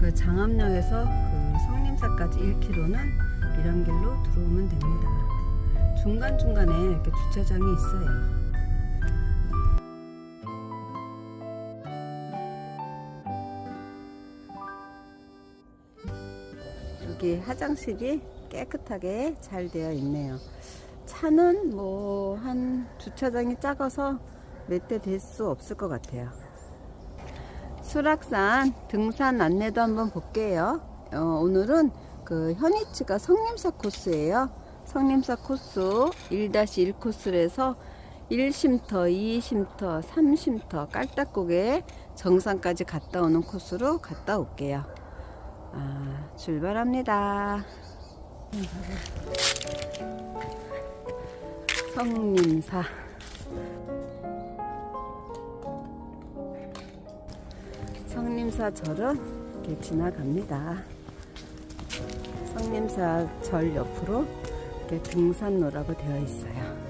그 장암역에서 그 성림사까지 1km는 이런 길로 들어오면 됩니다. 중간중간에 이렇게 주차장이 있어요. 여기 화장실이 깨끗하게 잘 되어 있네요. 차는 뭐 한 주차장이 작아서 몇 대 될 수 없을 것 같아요. 수락산 등산 안내도 한번 볼게요. 어, 오늘은 그 현이치가 성림사 코스예요. 성림사 코스 1-1 코스에서 1쉼터, 2쉼터, 3쉼터 깔딱고개 정상까지 갔다 오는 코스로 갔다 올게요. 아, 출발합니다. 성림사. 성림사 절은 이렇게 지나갑니다. 성림사 절 옆으로 이렇게 등산로라고 되어 있어요.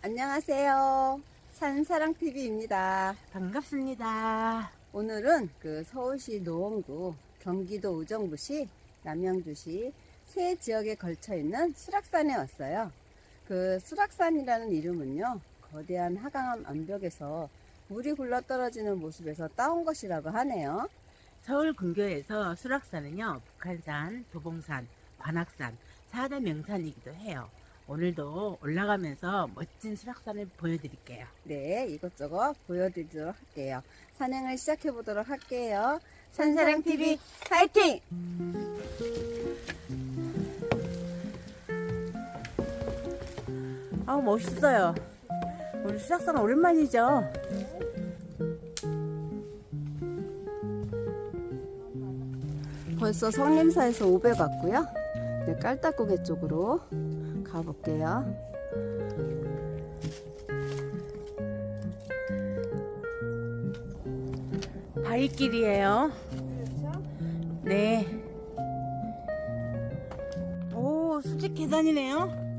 안녕하세요. 산사랑TV입니다. 반갑습니다. 오늘은 그 서울시 노원구, 경기도 우정부시, 남양주시 세 지역에 걸쳐 있는 수락산에 왔어요. 그 수락산이라는 이름은요, 거대한 하강암 암벽에서 물이 굴러 떨어지는 모습에서 따온 것이라고 하네요. 서울 근교에서 수락산은요, 북한산, 도봉산, 관악산, 4대 명산이기도 해요. 오늘도 올라가면서 멋진 수락산을 보여드릴게요. 네, 이것저것 보여드리도록 할게요. 산행을 시작해 보도록 할게요. 산사랑 TV 파이팅! 아 멋있어요. 우리 수락산 오랜만이죠? 벌써 성림사에서 500 왔고요. 네, 깔딱고개 쪽으로 가볼게요. 바위길이에요. 네. 오, 수직 계단이네요.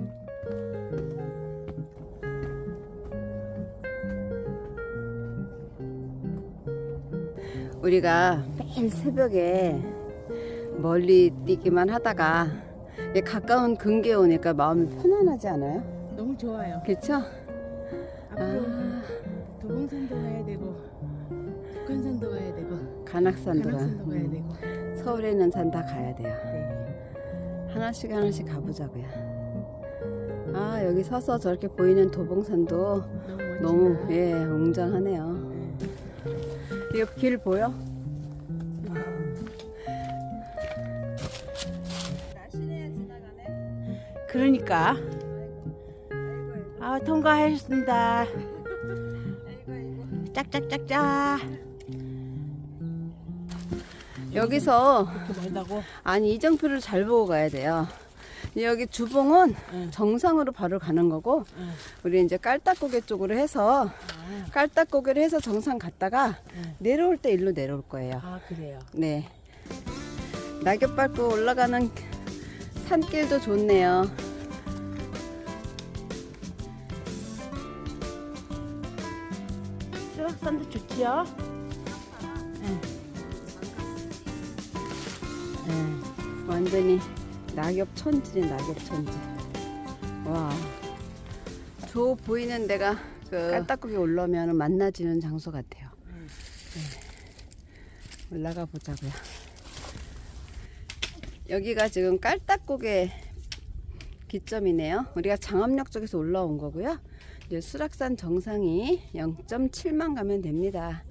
우리가 매일 새벽에 멀리 뛰기만 하다가 가까운 근교에 오니까 마음이 편안하지 않아요? 너무 좋아요. 그렇죠? 앞으로 아, 도봉산도 가야 되고, 북한산도 가야 되고, 간악산도 가. 간악산도 가야 되고. 서울에 있는 산 다 가야 돼요. 네. 하나씩 하나씩 가보자고요. 아 여기 서서 저렇게 보이는 도봉산도 너무 멋지다. 너무 예 웅장하네요. 네. 이길 보여? 그러니까. 아, 아이고. 짝짝짝짝. 여기서 멀다고? 아니 이정표를 잘 보고 가야 돼요. 여기 주봉은 응. 정상으로 바로 가는 거고 응. 우리 이제 깔딱고개 쪽으로 해서 아, 깔딱고개를 해서 정상 갔다가 응. 내려올 때 일로 내려올 거예요. 아, 그래요. 네. 낙엽 밟고 올라가는 산길도 좋네요. 수락산도 좋지요? 네. 완전히 낙엽 천지네 낙엽 천지. 와. 저 보이는 데가 그 깔딱고개 올라오면 만나지는 장소 같아요. 응. 네. 올라가 보자고요. 여기가 지금 깔딱고개 기점이네요. 우리가 장암역 쪽에서 올라온 거고요. 이제 수락산 정상이 0.7만 가면 됩니다.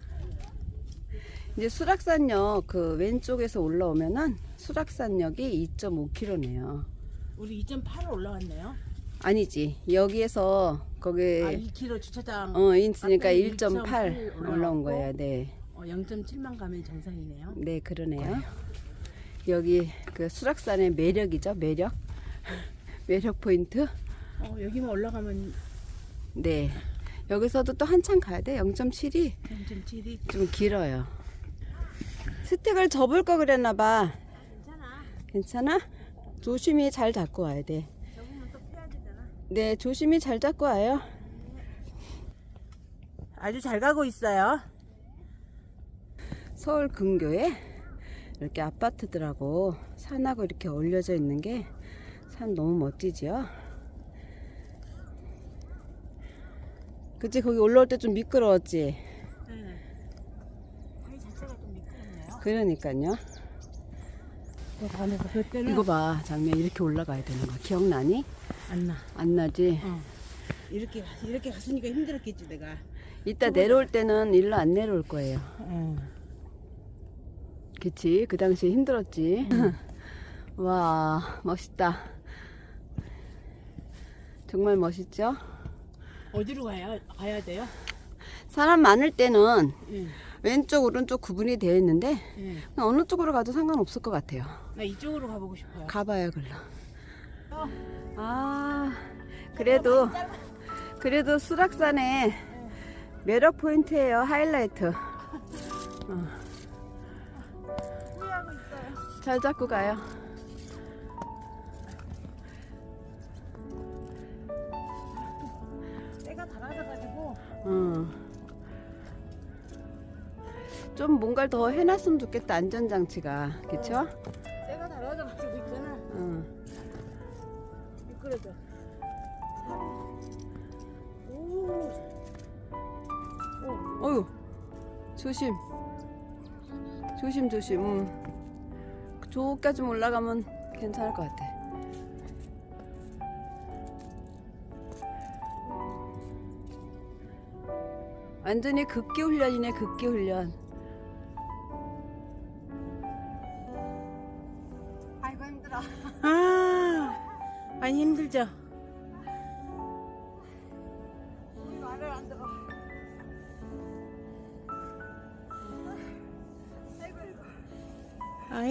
이제 수락산역 그 왼쪽에서 올라오면은 수락산역이 2.5km네요. 우리 2.8로 올라왔네요. 아니지. 여기에서 거기 아, 2km 주차장 어 있으니까 앞에 1.8 1.8 올라온 올라왔고. 거예요. 네. 어, 0.7만 가면 정상이네요. 네, 그러네요. 여기 그 수락산의 매력이죠, 매력. 매력 포인트. 어, 여기만 올라가면 네. 여기서도 또 한참 가야 돼. 0.7이 0.7이 좀 길어요. 스틱을 접을 거 그랬나 봐. 괜찮아. 괜찮아? 조심히 잘 잡고 와야 돼. 접으면 또 펴야 되잖아. 네, 조심히 잘 잡고 와요. 아주 잘 가고 있어요. 서울 근교에 이렇게 아파트들하고 산하고 이렇게 어울려져 있는 게 산 너무 멋지지요? 그치 거기 올라올 때 좀 미끄러웠지? 바위 자체가 좀 미끄럽네요. 그러니까요 그 이거 봐 장면 이렇게 올라가야 되는 거 기억나니? 안 나. 안 나지? 어. 이렇게 이렇게 갔으니까 힘들었겠지 내가. 이따 내려올 때는 일로 안 내려올 거예요 어. 그치 그 당시에 힘들었지 와 멋있다 정말 멋있죠? 어디로 가야 가야 돼요? 사람 많을 때는 예. 왼쪽 오른쪽 구분이 되어 있는데 예. 그냥 어느 쪽으로 가도 상관없을 것 같아요 나 이쪽으로 가보고 싶어요. 가봐요 글로 아 그래도 그래도 수락산의 매력 포인트예요 하이라이트 어. 잘 잡고 가요 때가 달아져가지고 어. 좀 뭔가를 더 해놨으면 좋겠다 안전장치가 그쵸? 미끄러져. 오. 오. 어휴 조심 조심 조심 음. 저까지 올라가면 괜찮을 것 같아 완전히 극기 훈련이네 극기 훈련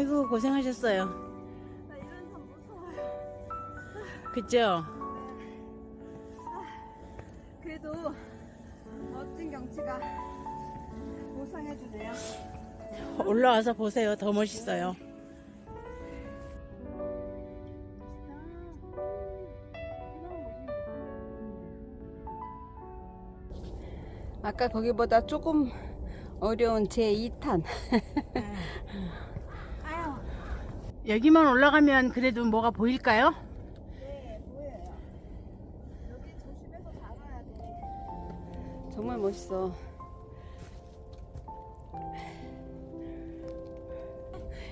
아이고 고생하셨어요. 나 이런 산 무서워요 그죠? 그래도 멋진 경치가 보상해 주네요. 올라와서 보세요. 더 멋있어요. 아까 거기보다 조금 어려운 제 2탄. 여기만 올라가면 그래도 뭐가 보일까요? 네, 보여요. 여기 조심해서 잡아야 돼. 정말 멋있어.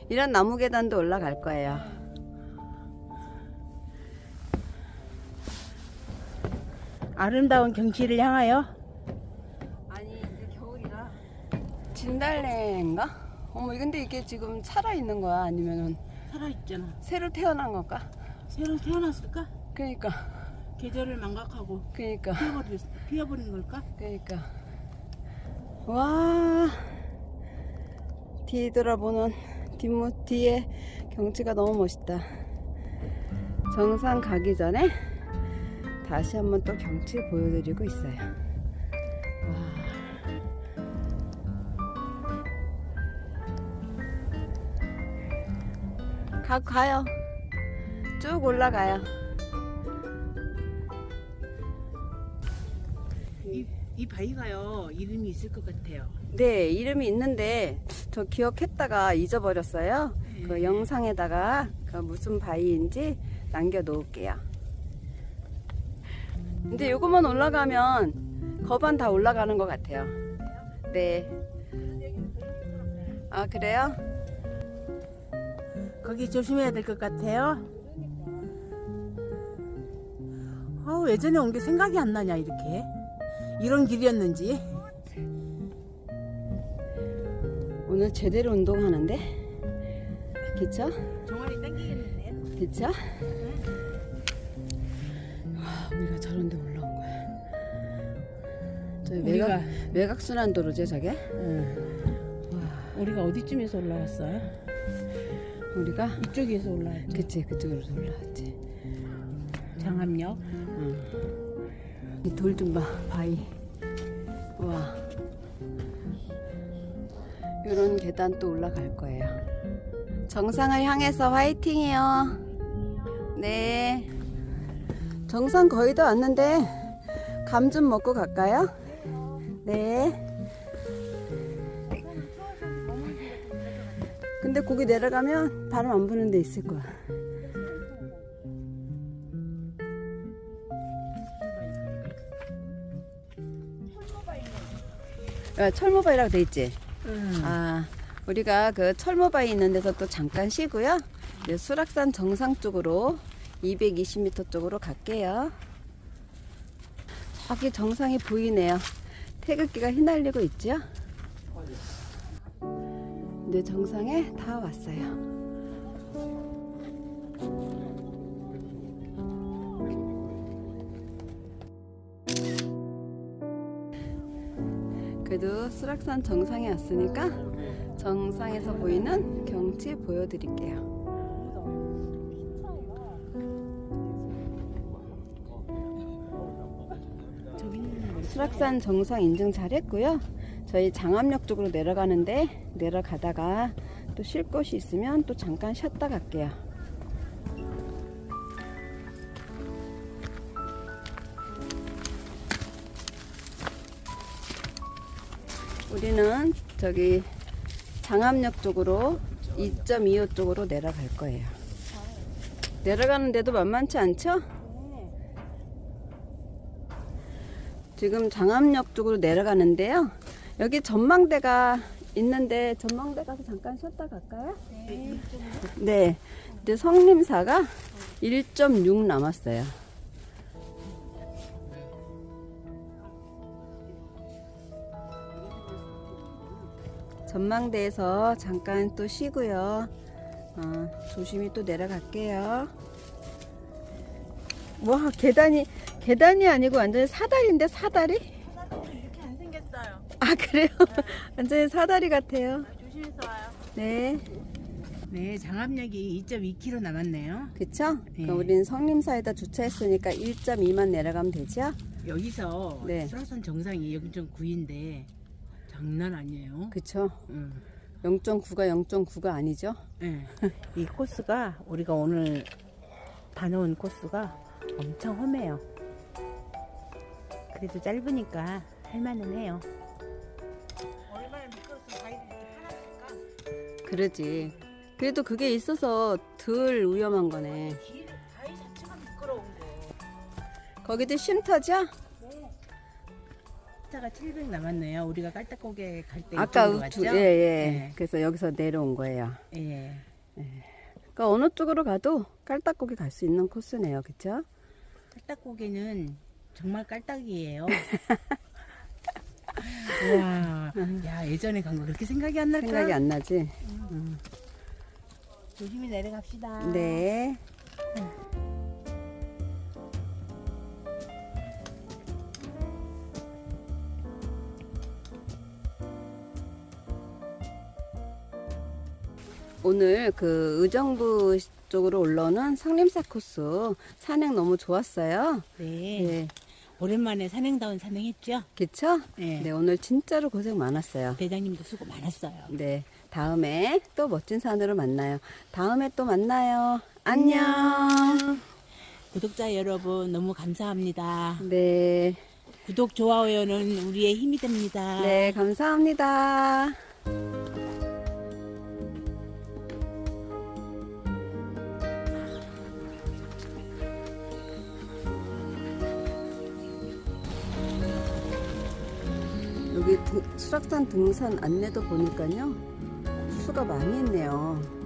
이런 나무 계단도 올라갈 거예요. 아름다운 경치를 향하여 아니 이제 겨울이라 진달래인가? 어머 근데 이게 지금 살아 있는 거야 아니면은 살아있잖아. 새로 태어난 건가? 새로 태어났을까? 그러니까 계절을 망각하고 그러니까 피어버린, 피어버린 걸까? 그러니까 와 뒤돌아보는 뒷모 뒤에 경치가 너무 멋있다. 정상 가기 전에 다시 한번 또 경치 보여드리고 있어요. 와. 가 가요. 쭉 올라가요. 이, 이 바위가요 이름이 있을 것 같아요. 네, 이름이 있는데 저 기억했다가 잊어버렸어요. 그 네. 영상에다가 그 무슨 바위인지 남겨 놓을게요. 근데 요것만 올라가면 거반 다 올라가는 것 같아요. 네. 아, 그래요? 거기 조심해야 될 것 같아요. 아 예전에 온 게 생각이 안 나냐 이렇게 이런 길이었는지. 오늘 제대로 운동하는데? 그쵸? 종아리 당기겠는데. 그쵸? 와, 우리가 저런 데 올라온 거야. 저 우리가 외곽, 외곽 순환 도로죠, 저게? 응. 와, 우리가 어디쯤에서 올라왔어요? 우리가? 이쪽에서 올라왔죠. 그치, 그쪽으로 올라왔지. 장암역. 이돌좀 봐, 바위. 와. 이런 계단 또 올라갈 거예요. 정상을 향해서 화이팅이요. 네. 정상 거의 다 왔는데 감 좀 먹고 갈까요? 네. 근데 거기 내려가면 바람 안 부는 데 있을 거야. 야, 철모바이라고 돼 있지? 음. 아, 우리가 그 철모바위 있는 데서 또 잠깐 쉬고요. 이제 수락산 정상 쪽으로 220m 쪽으로 갈게요. 저기 정상이 보이네요. 태극기가 휘날리고 있죠? 이제 정상에 다 왔어요. 그래도 수락산 정상에 왔으니까 정상에서 보이는 경치 보여드릴게요. 수락산 정상 인증 잘 했고요. 저희 장암역 쪽으로 내려가는데 내려가다가 또 쉴 곳이 있으면 또 잠깐 쉬었다 갈게요. 우리는 저기 장암역 쪽으로 2.25 쪽으로 내려갈 거예요. 내려가는데도 만만치 않죠? 지금 장암역 쪽으로 내려가는데요. 여기 전망대가 있는데 전망대 가서 잠깐 쉬었다 갈까요? 네. 이제 성림사가 1.6 남았어요. 전망대에서 잠깐 또 쉬고요. 어, 조심히 또 내려갈게요. 와 계단이 계단이 아니고 완전히 사다리인데 사다리? 아 그래요? 완전히 사다리 같아요. 조심해서 와요. 네, 네, 장암역이 2.2km 남았네요. 그쵸? 네. 그럼 우리는 성림사에다 주차했으니까 1.2만 내려가면 되죠? 여기서 네. 수락산 정상이 0.9인데 장난 아니에요. 그쵸? 응. 0.9가 0.9가 아니죠? 네. 이 코스가 우리가 오늘 다녀온 코스가 엄청 험해요. 그래도 짧으니까 할만은 해요. 그러지. 그래도 그게 있어서 덜 위험한 거네. 길 바위 자체가 미끄러운 거. 거기도 쉼터죠? 차가 700 남았네요. 우리가 깔딱고개 갈때 아까 이쪽으로 두, 갔죠? 예, 예. 네. 그래서 여기서 내려온 거예요. 예. 그러니까 어느 쪽으로 가도 깔딱고기 갈수 있는 코스네요. 그쵸? 깔딱고개는 정말 깔딱이에요. 와, 야 예전에 간 거 그렇게 생각이 안 날까? 생각이 안 나지? 조심히 내려갑시다. 네. 오늘 그 의정부 쪽으로 올라오는 상림사 코스 산행 너무 좋았어요. 네. 네. 오랜만에 산행다운 산행했죠? 그쵸? 네. 네, 오늘 진짜로 고생 많았어요. 대장님도 수고 많았어요. 네. 다음에 또 멋진 산으로 만나요. 다음에 또 만나요. 안녕. 구독자 여러분 너무 감사합니다. 네. 구독 좋아요는 우리의 힘이 됩니다. 네, 감사합니다. 수락산 등산 안내도 보니까요. 수가 많이 있네요.